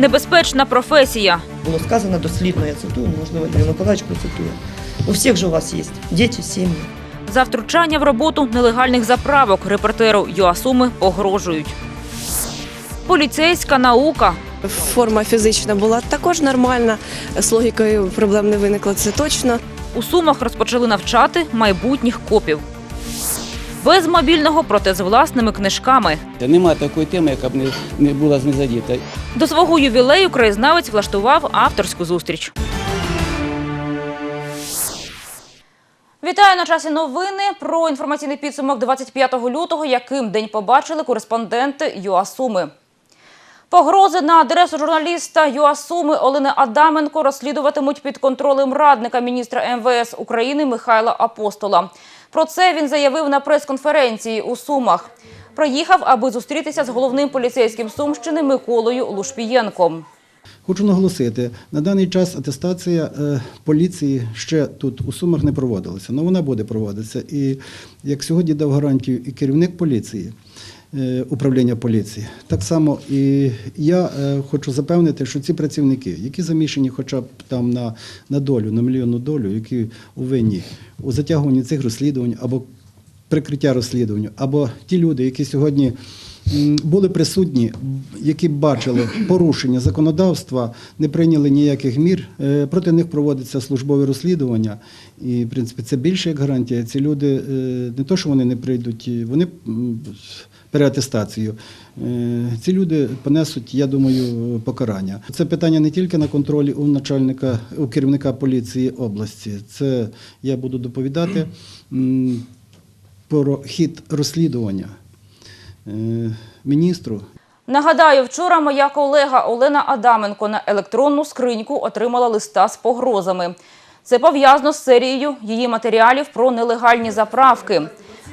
небезпечна професія. Було сказано дослідно, я цитую, можливо, Юрій Миколаївич процитує. У всіх же у вас є діти, сім'ї. За втручання в роботу нелегальних заправок репортеру ЮАСуми погрожують. Поліцейська наука. Форма фізична була також нормальна, з логікою проблем не виникло, це точно. У Сумах розпочали навчати майбутніх копів. Без мобільного, проте з власними книжками. Нема такої теми, яка б не, була не задіта. До свого ювілею краєзнавець влаштував авторську зустріч. Вітаю на часі новини про інформаційний підсумок 25 лютого, яким день побачили кореспонденти ЮАСуми. Погрози на адресу журналіста ЮАСуми Олени Адаменко розслідуватимуть під контролем радника міністра МВС України Михайла Апостола. Про це він заявив на прес-конференції у Сумах. Приїхав, аби зустрітися з головним поліцейським Сумщини Миколою Лушпієнком. Хочу наголосити, на даний час атестація е, поліції ще тут у Сумах не проводилася, але вона буде проводитися. І як сьогодні дав гарантію і керівник поліції, е, управління поліції, так само і я е, хочу запевнити, що ці працівники, які замішані хоча б там на, на долю, на мільйонну долю, які увинні у затягуванні цих розслідувань або прикриття розслідувань, або ті люди, які сьогодні були присутні, які бачили порушення законодавства, не прийняли ніяких мір. е, Проти них проводиться службове розслідування. І, в принципі, це більше як гарантія. Ці люди е, не то, що вони не прийдуть, вони переатестацію. Е, Ці люди понесуть, я думаю, покарання. Це питання не тільки на контролі у начальника, у керівника поліції області. Це я буду доповідати про хід розслідування е, міністру. Нагадаю, вчора моя колега Олена Адаменко на електронну скриньку отримала листа з погрозами. Це пов'язано з серією її матеріалів про нелегальні заправки.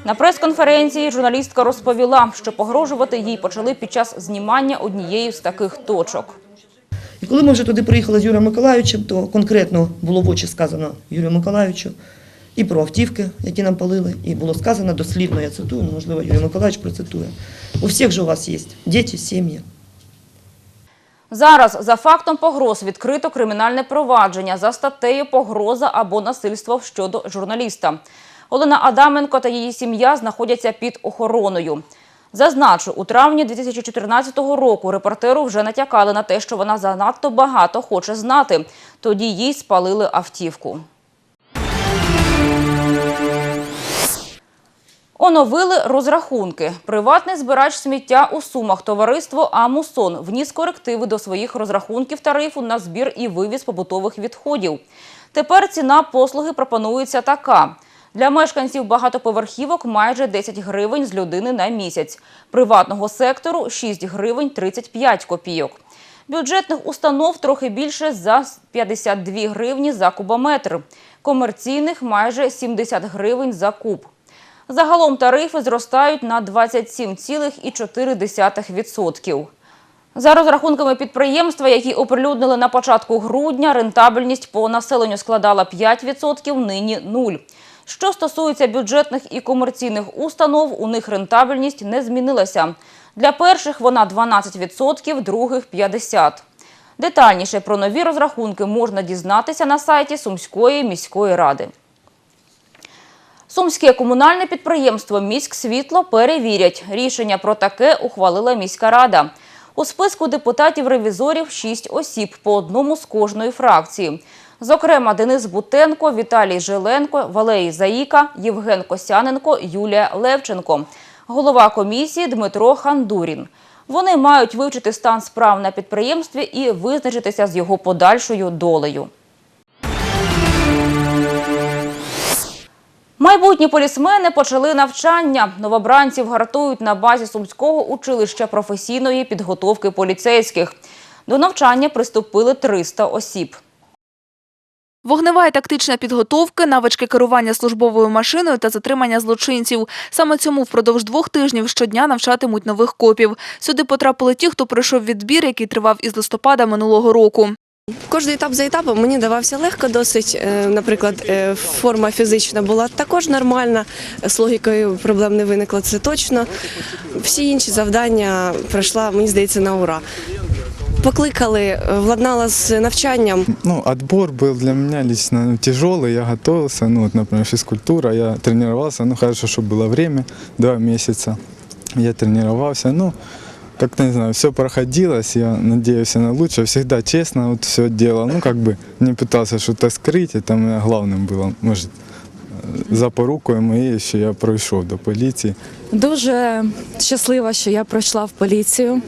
На прес-конференції журналістка розповіла, що погрожувати їй почали під час знімання однієї з таких точок. І коли ми вже туди приїхали з Юрієм Миколаївичем, то конкретно було в очі сказано Юрію Миколаївичу і про автівки, які нам палили, і було сказано дослідно, я цитую, можливо, Юрій Миколаївич процитує. У всіх же у вас є діти, сім'ї. Зараз за фактом погроз відкрито кримінальне провадження за статтею погроза або насильство щодо журналіста. Олена Адаменко та її сім'я знаходяться під охороною. Зазначу, у травні 2014 року репортеру вже натякали на те, що вона занадто багато хоче знати. Тоді їй спалили автівку. Оновили розрахунки. Приватний збирач сміття у Сумах товариство Амусон вніс корективи до своїх розрахунків тарифу на збір і вивіз побутових відходів. Тепер ціна послуги пропонується така. Для мешканців багатоповерхівок майже 10 гривень з людини на місяць. Приватного сектору 6 гривень 35 копійок. Бюджетних установ трохи більше за 52 гривні за кубометр. Комерційних майже 70 гривень за куб. Загалом тарифи зростають на 27,4%. За розрахунками підприємства, які оприлюднили на початку грудня, рентабельність по населенню складала 5%, нині 0%. Що стосується бюджетних і комерційних установ, у них рентабельність не змінилася. Для перших вона 12%, других – 50%. Детальніше про нові розрахунки можна дізнатися на сайті Сумської міської ради. Сумське комунальне підприємство «Міськсвітло» перевірять. Рішення про таке ухвалила міська рада. У списку депутатів-ревізорів шість осіб, по одному з кожної фракції. Зокрема, Денис Бутенко, Віталій Жиленко, Валерій Заїка, Євген Косяненко, Юлія Левченко. Голова комісії Дмитро Хандурін. Вони мають вивчити стан справ на підприємстві і визначитися з його подальшою долею. Майбутні полісмени почали навчання. Новобранців гартують на базі Сумського училища професійної підготовки поліцейських. До навчання приступили 300 осіб. Вогнева і тактична підготовка, навички керування службовою машиною та затримання злочинців. Саме цьому впродовж двох тижнів щодня навчатимуть нових копів. Сюди потрапили ті, хто пройшов відбір, який тривав із листопада минулого року. Кожний етап за етапом мені давався легко досить. Е, Наприклад, е, форма фізична була також нормальна, з логікою проблем не виникло, це точно. Всі інші завдання пройшла, мені здається, на ура. Покликали, е, владнала з навчанням. Ну, отбор был для меня лично ну, тяжелый, я готовился, ну, вот, например, физкультура, я тренировался, ну, хорошо, что было время, два месяца, я тренировался, ну, как-то, не знаю, все проходилось, я надеялся на лучшее, всегда честно вот все делал, ну, как бы не пытался что-то скрыть, это у меня главным было, может, э, за порукою моєю, що я пройшов до поліції. Дуже щаслива, що я пройшла в поліцію.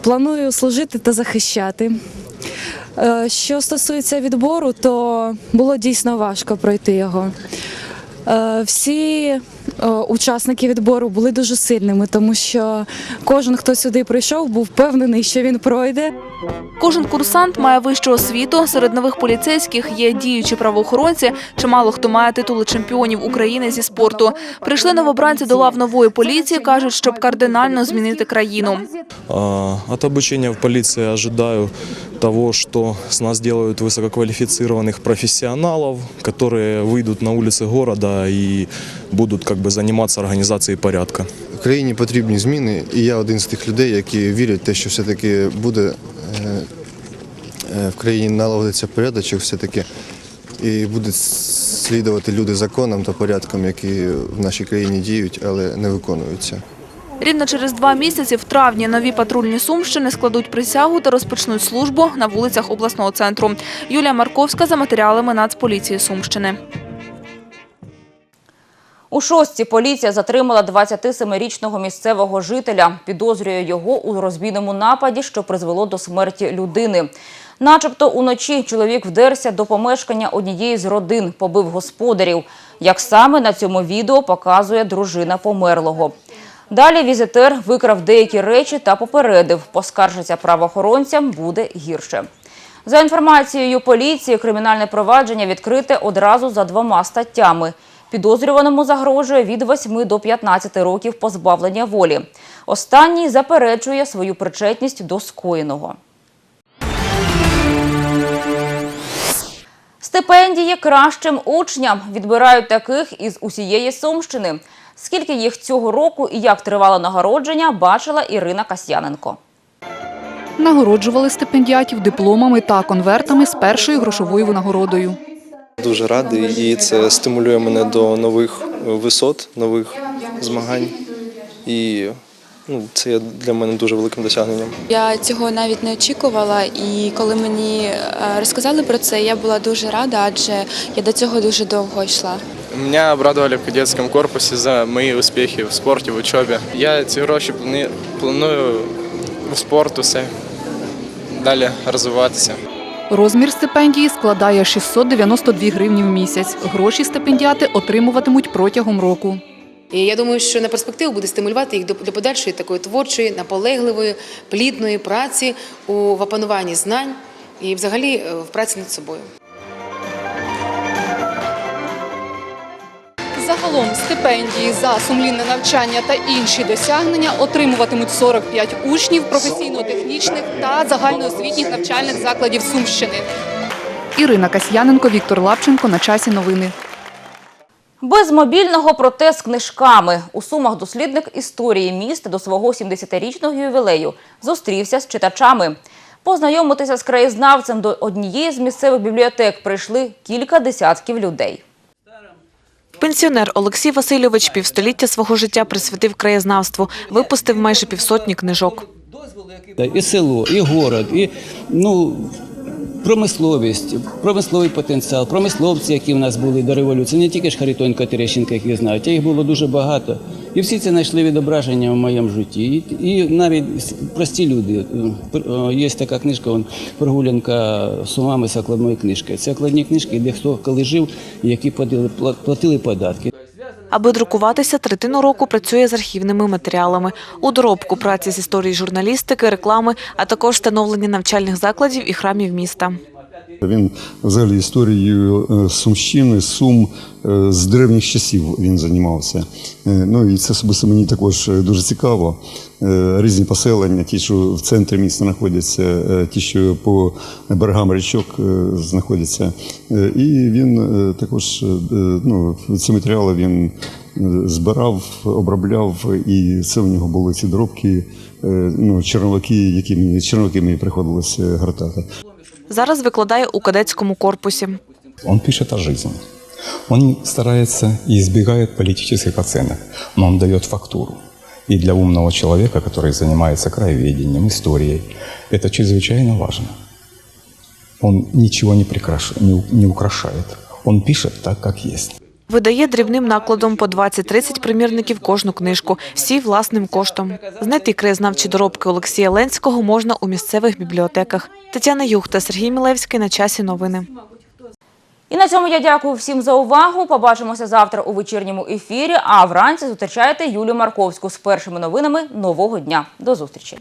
Планую служити та захищати. Е, Що стосується відбору, то було дійсно важко пройти його. Е, Всі е, учасники відбору були дуже сильними, тому що кожен, хто сюди прийшов, був впевнений, що він пройде. Кожен курсант має вищу освіту. Серед нових поліцейських є діючі правоохоронці. Чимало хто має титули чемпіонів України зі спорту. Прийшли новобранці до лав нової поліції. кажуть, щоб кардинально змінити країну. А, От обучения в полиции ожидаю того, что с нас делают высококвалифицированных профессионалов, которые выйдут на улицы города и будут как бы заниматься организацией порядка. Країні потрібні зміни, і я один з тих людей, які вірять в те, що все-таки буде е, е, в країні налагодиться порядочок все-таки, і будуть слідувати люди законам та порядкам, які в нашій країні діють, але не виконуються. Рівно через два місяці в травні нові патрульні Сумщини складуть присягу та розпочнуть службу на вулицях обласного центру. Юлія Марковська за матеріалами Нацполіції Сумщини. У шостці поліція затримала 27-річного місцевого жителя. Підозрює його у розбійному нападі, що призвело до смерті людини. Начебто уночі чоловік вдерся до помешкання однієї з родин, побив господарів. Як саме на цьому відео показує дружина померлого. Далі візитер викрав деякі речі та попередив, поскаржиться правоохоронцям буде гірше. За інформацією поліції, кримінальне провадження відкрите одразу за двома статтями. Підозрюваному загрожує від 8 до 15 років позбавлення волі. Останній заперечує свою причетність до скоєного. Стипендії кращим учням відбирають таких із усієї Сумщини. Скільки їх цього року і як тривало нагородження, бачила Ірина Касьяненко. Нагороджували стипендіатів дипломами та конвертами з першою грошовою винагородою. Дуже радий, і це стимулює мене до нових висот, нових змагань. І ну, це є для мене дуже великим досягненням. Я цього навіть не очікувала, і коли мені е, розказали про це, я була дуже рада, адже я до цього дуже довго йшла. Мене обрадували в кадетському корпусі за мої успіхи в спорті, в учобі. Я ці гроші планую- планую в спорт усе далі розвиватися. Розмір стипендії складає 692 гривні в місяць. Гроші стипендіати отримуватимуть протягом року. І я думаю, що на перспективу буде стимулювати їх до, до подальшої такої творчої, наполегливої, плідної праці у опануванні знань і взагалі е, в праці над собою. Загалом стипендії за сумлінне навчання та інші досягнення отримуватимуть 45 учнів професійно-технічних та загальноосвітніх навчальних закладів Сумщини. Ірина Касьяненко, Віктор Лапченко. На часі новини. Без мобільного проте з книжками. У Сумах дослідник історії міста до свого 70-річного ювілею зустрівся з читачами. Познайомитися з краєзнавцем до однієї з місцевих бібліотек прийшли кілька десятків людей. Пенсіонер Олексій Васильович півстоліття свого життя присвятив краєзнавству, випустив майже півсотні книжок. І село, і город, і ну, промисловість, промисловий потенціал, промисловці, які в нас були до революції, не тільки ж Харитонько Терещенко, як ви знаєте, а їх було дуже багато. І всі це знайшли відображення в моєму житті. І, і навіть прості люди. Е, Є така книжка, он, прогулянка сумами з окладної книжки. Це окладні книжки, де хто коли жив, які платили податки. Аби друкуватися, третину року працює з архівними матеріалами. У доробку праці з історії журналістики, реклами, а також встановлення навчальних закладів і храмів міста. Він взагалі історією е, Сумщини, Сум е, з древніх часів він займався. Е, Ну і це особисто мені також дуже цікаво. Різні поселення, ті, що в центрі міста знаходяться, ті, що по берегам річок знаходяться. І він також ну, ці матеріали він збирав, обробляв, і це у нього були ці дробки, ну, черновики, які мені, черновики мені приходилось е, гортати. Зараз викладає у кадетському корпусі. Он пишет о жизни. Он старается и избегает политических оценок, но он дает фактуру. И для умного человека, который занимается краеведением, историей, это чрезвычайно важно. Он ничего не, прикраш... не у- не украшает. Он пишет так, как есть. Видає дрібним накладом по 20-30 примірників кожну книжку, всі власним коштом. Знайти краєзнавчі доробки Олексія Ленського можна у місцевих бібліотеках. Тетяна Юхта, Сергій Мілевський. На часі новини. І на цьому я дякую всім за увагу. Побачимося завтра у вечірньому ефірі. А вранці зустрічайте Юлію Марковську з першими новинами нового дня. До зустрічі.